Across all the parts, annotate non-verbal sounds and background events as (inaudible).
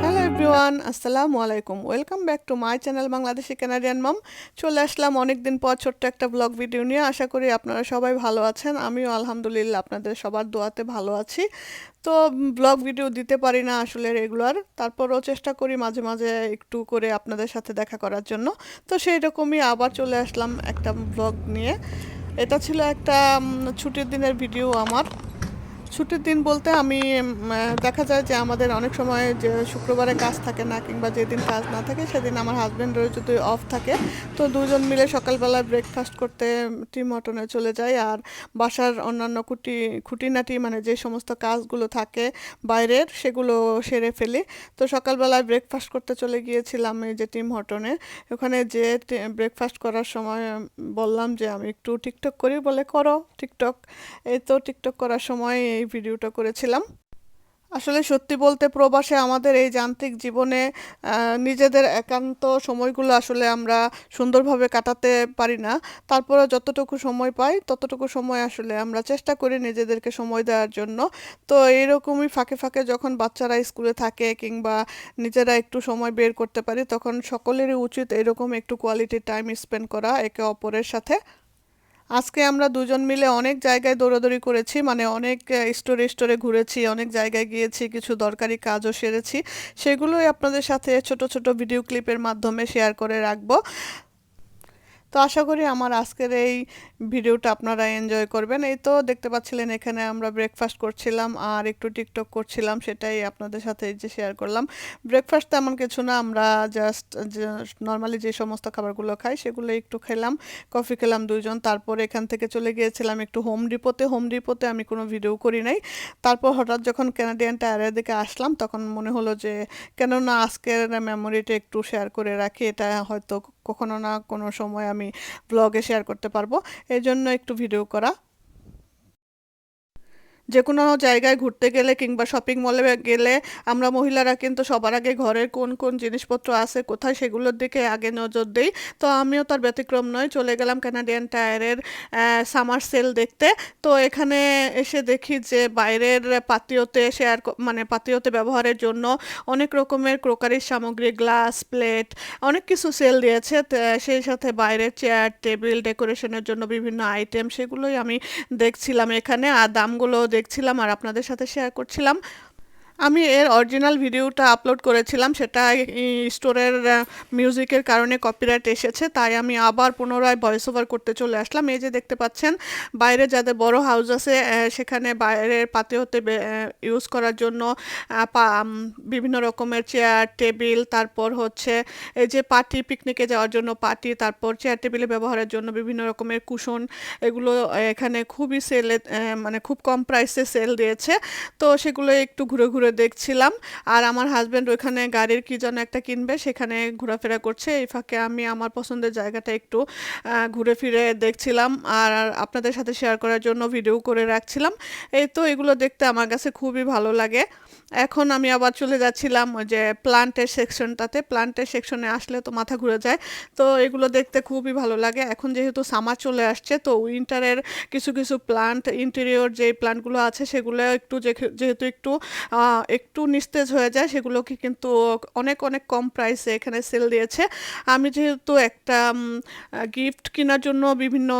Hello everyone আসসালামু আলাইকুম welcome back to my channel Bangladeshi Canadian mom চলে আসলাম অনেক দিন পর ছোট্ট একটা ব্লগ ভিডিও নিয়ে। আশা করি আপনারা সবাই ভালো আছেন। আমিও আলহামদুলিল্লাহ আপনাদের সবার দোয়াতে ভালো আছি। তো ব্লগ ভিডিও দিতে পারি না আসলে রেগুলার তারপরও চেষ্টা করি মাঝে মাঝে একটু করে আপনাদের সাথে দেখা করার জন্য। তো সেই রকমই আবার চলে আসলাম একটা ব্লগ নিয়ে। এটা ছিল একটা ছুটির দিনের ভিডিও আমার। ছুটির দিন বলতে আমি দেখা যায় যে আমাদের অনেক সময় যে শুক্রবারে কাজ থাকে না কিংবা যেদিন কাজ না থাকে সেদিন আমার হাজব্যান্ডের যদি অফ থাকে। তো দুজন মিলে সকালবেলা ব্রেকফাস্ট করতে টিম মটনে চলে যাই আর বাসার অন্যান্য কুটি খুঁটিনাটি মানে যে সমস্ত কাজগুলো থাকে বাইরের সেগুলো সেরে ফেলি। তো সকালবেলায় ব্রেকফাস্ট করতে চলে গিয়েছিলাম এই যে টিম হটনে ওখানে যে ব্রেকফাস্ট করার সময় বললাম যে আমি একটু টিকটক করি বলে, করো টিকটক এই তো টিকটক করার সময় এই ভিডিওটা করেছিলাম। আসলে সত্যি বলতে প্রবাসে আমাদের এই যান্ত্রিক জীবনে নিজেদের একান্ত সময়গুলো আসলে আমরা সুন্দরভাবে কাটাতে পারি না। তারপরে যতটুকু সময় পাই, ততটুকু সময় আসলে আমরা চেষ্টা করি নিজেদেরকে সময় দেওয়ার জন্য। তো এইরকমই ফাঁকে ফাঁকে যখন বাচ্চারা স্কুলে থাকে কিংবা নিজেরা একটু সময় বের করতে পারি, তখন সকলেরই উচিত এরকম একটু কোয়ালিটি টাইম স্পেন্ড করা, একে অপরের সাথে। আজকে আমরা দুজন মিলে অনেক জায়গায় দৌড়াদৌড়ি করেছি মানে অনেক স্টোরে স্টোরে ঘুরেছি, অনেক জায়গায় গিয়েছি, কিছু দরকারি কাজও সেরেছি। সেগুলোই আপনাদের সাথে ছোট ছোট ভিডিও ক্লিপের মাধ্যমে শেয়ার করে রাখব। তো আশা করি আমার আজকের এই ভিডিওটা আপনারা এনজয় করবেন। এই তো দেখতে পাচ্ছিলেন এখানে আমরা ব্রেকফাস্ট করছিলাম আর একটু টিকটক করছিলাম, সেটাই আপনাদের সাথে যে শেয়ার করলাম। ব্রেকফাস্ট তেমন কিছু না, আমরা জাস্ট নর্মালি যে সমস্ত খাবারগুলো খাই সেগুলো একটু খেলাম কফি খেলাম দুজন তারপর এখান থেকে চলে গিয়েছিলাম একটু হোম ডিপোতে হোম ডিপোতে আমি কোনো ভিডিও করি নাই। তারপর হঠাৎ যখন ক্যানাডিয়ান টায়ারের দিকে আসলাম, তখন মনে হলো যে কেননা আজকের মেমোরিটা একটু শেয়ার করে রাখি। এটা হয়তো কখনো না কোনো সময় আমি ব্লগে শেয়ার করতে পারব। এই জন্য একটু ভিডিও করা। যে কোনো জায়গায় ঘুরতে গেলে কিংবা শপিং মলে গেলে আমরা মহিলারা কিন্তু সবার আগে ঘরের কোন কোন জিনিসপত্র আছে, কোথায় সেগুলোর দিকে আগে নজর দিই। তো আমিও তার ব্যতিক্রম নয়, চলে গেলাম কানাডিয়ান টায়ারের সামার সেল দেখতে। তো এখানে এসে দেখি যে বাইরের পাতিওতে শেয়ার মানে পাতিওতে ব্যবহারের জন্য অনেক রকমের ক্রোকারির সামগ্রী গ্লাস প্লেট অনেক কিছু সেল দিয়েছে। সেই সাথে বাইরের চেয়ার টেবিল ডেকোরেশনের জন্য বিভিন্ন আইটেম সেগুলোই আমি দেখছিলাম এখানে। আর দামগুলো দেখছিলাম আর আপনাদের সাথে শেয়ার করছিলাম। আমি এর অরিজিনাল ভিডিওটা আপলোড করেছিলাম, সেটা স্টোরের মিউজিকের কারণে কপিরাইট এসেছে, তাই আমি আবার পুনরায় ভয়েস ওভার করতে চলে আসলাম। এই যে দেখতে পাচ্ছেন, বাইরে যাদের বড় হাউস আছে সেখানে বাইরের পাতে হতে ইউজ করার জন্য বিভিন্ন রকমের চেয়ার টেবিল তারপর হচ্ছে এই যে পার্টি পিকনিকে যাওয়ার জন্য পার্টি তারপর চেয়ার টেবিলে ব্যবহারের জন্য বিভিন্ন রকমের কুশন এগুলো এখানে খুবই সেলে মানে খুব কম প্রাইসে সেল দিয়েছে। তো সেগুলো একটু ঘুরে ঘুরে দেখছিলাম। আর আমার হাজব্যান্ড ওইখানে গাড়ির কি যেন একটা কিনবে, সেখানে ঘোরাফেরা করছে। এই ফাঁকে আমি আমার পছন্দের জায়গাটা একটু ঘুরে ফিরে দেখছিলাম। আর আপনাদের সাথে শেয়ার করার জন্য ভিডিও করে রাখছিলাম। এই তো এগুলো দেখতে আমার কাছে খুবই ভালো লাগে। এখন আমি আবার চলে যাচ্ছিলাম যে প্লান্টের সেকশনটাতে প্লান্টের সেকশনে আসলে তো মাথা ঘুরে যায়। তো এগুলো দেখতে খুবই ভালো লাগে। এখন যেহেতু সামার চলে আসছে, তো উইন্টারের কিছু কিছু প্লান্ট ইন্টেরিয়র যে প্লান্টগুলো আছে, সেগুলো একটু যেহেতু একটু একটু নিস্তেজ হয়ে যায়, সেগুলোকে কিন্তু অনেক অনেক কম প্রাইসে এখানে সেল দিয়েছে। আমি যেহেতু একটা গিফট কেনার জন্য বিভিন্ন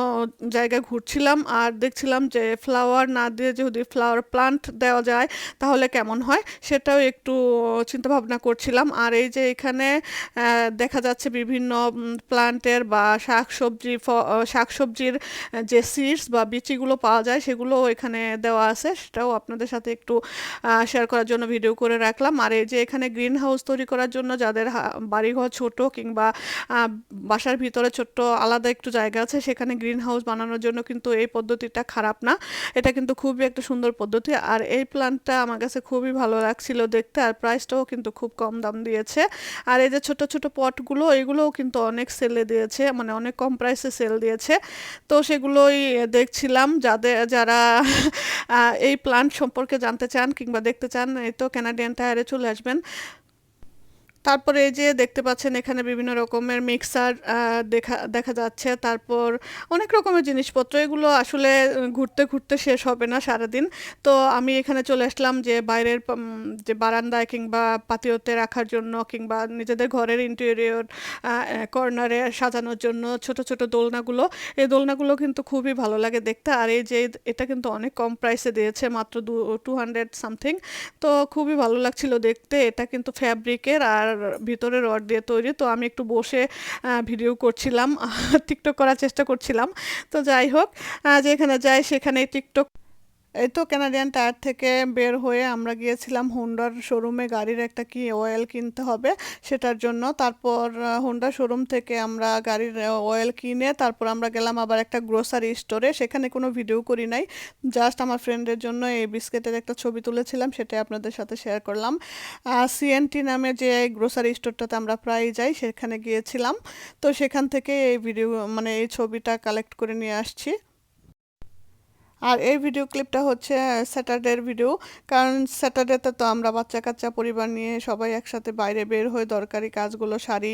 জায়গায় ঘুরছিলাম আর দেখছিলাম যে ফ্লাওয়ার না দিয়ে যদি ফ্লাওয়ার প্লান্ট দেওয়া যায় তাহলে কেমন হয়, সেটাও একটু চিন্তা ভাবনা করছিলাম। আর এই যে এখানে দেখা যাচ্ছে বিভিন্ন প্লান্টের বা শাকসবজি শাকসবজির যে সিডস বা বিচিগুলো পাওয়া যায় সেগুলো এখানে দেওয়া আছে। সেটাও আপনাদের সাথে একটু শেয়ার করার জন্য ভিডিও করে রাখলাম। আর এই যে এখানে গ্রিন হাউস তৈরি করার জন্য যাদের বাড়িঘর ছোট কিংবা বাসার ভিতরে ছোট্ট আলাদা একটু জায়গা আছে, সেখানে গ্রিন হাউস বানানোর জন্য কিন্তু এই পদ্ধতিটা খারাপ না। এটা কিন্তু খুবই একটা সুন্দর পদ্ধতি। আর এই প্ল্যান্টটা আমার কাছে খুবই ভালো লাগছিল দেখতে, আর প্রাইসটাও কিন্তু খুব কম দাম দিয়েছে। আর এই যে ছোট ছোট পটগুলো এগুলোও কিন্তু অনেক সেলে দিয়েছে মানে অনেক কম প্রাইসে সেল দিয়েছে। তো সেগুলোই দেখছিলাম, যাদের, যারা এই প্ল্যান্ট সম্পর্কে জানতে চান কিংবা দেখতে চান এই তো ক্যানাডিয়ান টায়ারে চলে আসবেন। তারপরে এই যে দেখতে পাচ্ছেন এখানে বিভিন্ন রকমের মিক্সার দেখা দেখা যাচ্ছে। তারপর অনেক রকমের জিনিসপত্র। এগুলো আসলে ঘুরতে ঘুরতে শেষ হবে না সারাদিন। তো আমি এখানে চলে আসলাম যে বাইরের যে বারান্দায় কিংবা পাতিওতে রাখার জন্য কিংবা নিজেদের ঘরের ইন্টেরিয়র কর্নারে সাজানোর জন্য ছোট ছোট দোলনাগুলো। এই দোলনাগুলো কিন্তু খুবই ভালো লাগে দেখতে। আর এই যে এটা কিন্তু অনেক কম প্রাইসে দিয়েছে, মাত্র দু টু হান্ড্রেড সামথিং তো খুবই ভালো লাগছিল দেখতে। এটা কিন্তু ফ্যাব্রিকের আর ভিতরে রড দিয়ে তৈরি, তো আমি একটু বসে ভিডিও করছিলাম (laughs) টিকটক করার চেষ্টা করছিলাম। তো যাই হোক যেখানে যাই সেখানে টিকটক এই তো কানাডিয়ান টায়ার থেকে বের হয়ে আমরা গিয়েছিলাম হোন্ডার শোরুমে গাড়ির একটা কি অয়েল কিনতে হবে সেটার জন্য। তারপর হোন্ডা শোরুম থেকে আমরা গাড়ির অয়েল কিনে তারপর আমরা গেলাম আবার একটা গ্রোসারি স্টোরে সেখানে কোনো ভিডিও করি নাই। জাস্ট আমার ফ্রেন্ডের জন্য এই বিস্কিটের একটা ছবি তুলেছিলাম, সেটাই আপনাদের সাথে শেয়ার করলাম। সিএনটি নামে যে গ্রোসারি স্টোরটাতে আমরা প্রায় যাই, সেখানে গিয়েছিলাম। তো সেখান থেকে এই ভিডিও মানে এই ছবিটা কালেক্ট করে নিয়ে আসছি। আর এই ভিডিও ক্লিপটা হচ্ছে স্যাটারডের ভিডিও কারণ স্যাটারডেতে তো আমরা বাচ্চা কাচ্চা পরিবার নিয়ে সবাই একসাথে বাইরে বের হয়ে দরকারি কাজগুলো সারি,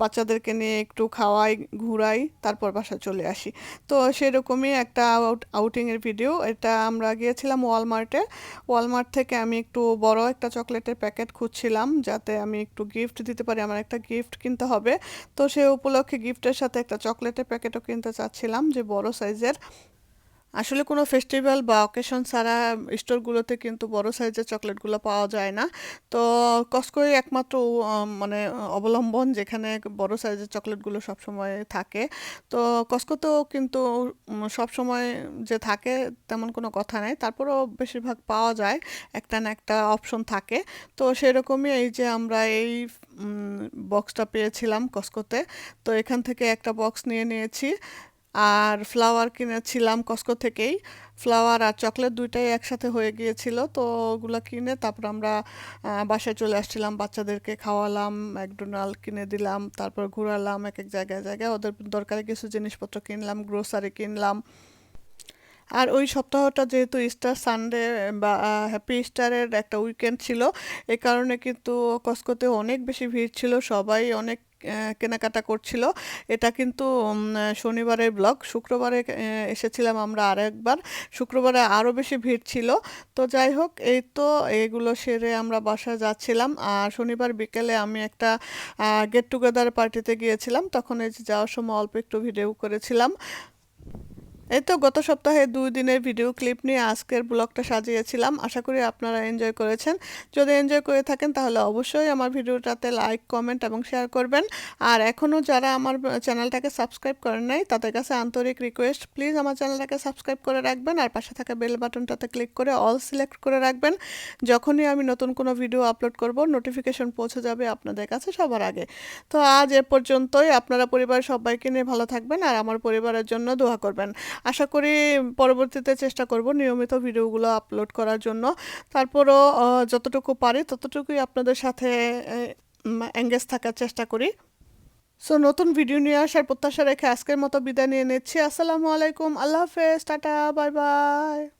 বাচ্চাদেরকে নিয়ে একটু খাওয়াই, ঘুরাই, তারপর বাসা চলে আসি। তো সেরকমই একটা আউট আউটিংয়ের ভিডিও এটা আমরা গিয়েছিলাম ওয়ালমার্টে ওয়ালমার্ট থেকে আমি একটু বড় একটা চকলেটের প্যাকেট খুঁজছিলাম, যাতে আমি একটু গিফট দিতে পারি। আমার একটা গিফট কিনতে হবে। তো সে উপলক্ষে গিফটের সাথে একটা চকলেটের প্যাকেটও কিনতে চাচ্ছিলাম, যে বড় সাইজের আসলে কোনো ফেস্টিভ্যাল বা অকেশন ছাড়া স্টোরগুলোতে কিন্তু বড় সাইজের চকলেটগুলো পাওয়া যায় না। তো কস্কোই একমাত্র মানে অবলম্বন যেখানে বড় সাইজের চকলেটগুলো সবসময় থাকে। তো কস্কোতেও কিন্তু সবসময় যে থাকে তেমন কোনো কথা নেই। তারপরেও বেশিরভাগ পাওয়া যায়, একটা না একটা অপশন থাকে। তো সেরকমই এই যে আমরা এই বক্সটা পেয়েছিলাম কস্কোতে তো এখান থেকে একটা বক্স নিয়ে নিয়েছি। আর ফ্লাওয়ার কিনেছিলাম কস্কো থেকেই। ফ্লাওয়ার আর চকলেট দুইটাই একসাথে হয়ে গিয়েছিল, তো ওগুলো কিনে তারপর আমরা বাসায় চলে আসছিলাম, বাচ্চাদেরকে খাওয়ালাম, ম্যাকডোনাল্ড কিনে দিলাম, তারপর ঘুরালাম এক এক জায়গায় জায়গায় ওদের দরকারি কিছু জিনিসপত্র কিনলাম, গ্রোসারি কিনলাম। আর ওই সপ্তাহটা যেহেতু ইস্টার সানডে বা হ্যাপি ইস্টারের একটা উইকেন্ড ছিল, এ কারণে কিন্তু কস্কোতে অনেক বেশি ভিড় ছিল, সবাই অনেক কেনাকাটা করছিল। এটা কিন্তু শনিবারের ব্লগ শুক্রবারে এসেছিলাম আমরা আরেকবার, শুক্রবারে আরও বেশি ভিড় ছিল। তো যাই হোক, এই তো এগুলো সেরে আমরা বাসায় যাচ্ছিলাম, আর শনিবার বিকেলে আমি একটা গেট টুগেদার পার্টিতে গিয়েছিলাম, তখন এই যাওয়ার সময় অল্প একটু ভিডিও করেছিলাম। এই তো গত সপ্তাহে দুই দিনের ভিডিও ক্লিপ নিয়ে আজকের ব্লগটা সাজিয়েছিলাম। আশা করি আপনারা এনজয় করেছেন। যদি এনজয় করে থাকেন, তাহলে অবশ্যই আমার ভিডিওটাতে লাইক কমেন্ট এবং শেয়ার করবেন। আর এখনও যারা আমার চ্যানেলটাকে সাবস্ক্রাইব করেন নাই, তাদের কাছে আন্তরিক রিকোয়েস্ট প্লিজ আমার চ্যানেলটাকে সাবস্ক্রাইব করে রাখবেন। আর পাশে থাকা বেল বাটনটাতে ক্লিক করে অল সিলেক্ট করে রাখবেন। যখনই আমি নতুন কোনো ভিডিও আপলোড করব নোটিফিকেশন পৌঁছে যাবে আপনাদের কাছে সবার আগে। তো আজ এ পর্যন্তই। আপনারা পরিবারের সবাইকে নিয়ে ভালো থাকবেন আর আমার পরিবারের জন্য দোয়া করবেন। আশা করি পরবর্তীতে চেষ্টা করব নিয়মিত ভিডিওগুলো আপলোড করার জন্য। তারপরও যতটুকু পারি ততটুকুই আপনাদের সাথে এঙ্গেজ থাকার চেষ্টা করি। সো নতুন ভিডিও নিয়ে আসার প্রত্যাশা রেখে আজকের মতো বিদায় নিয়ে নিচ্ছি। আসসালামু আলাইকুম। আল্লাহ হাফেজ। টাটা। Bye bye.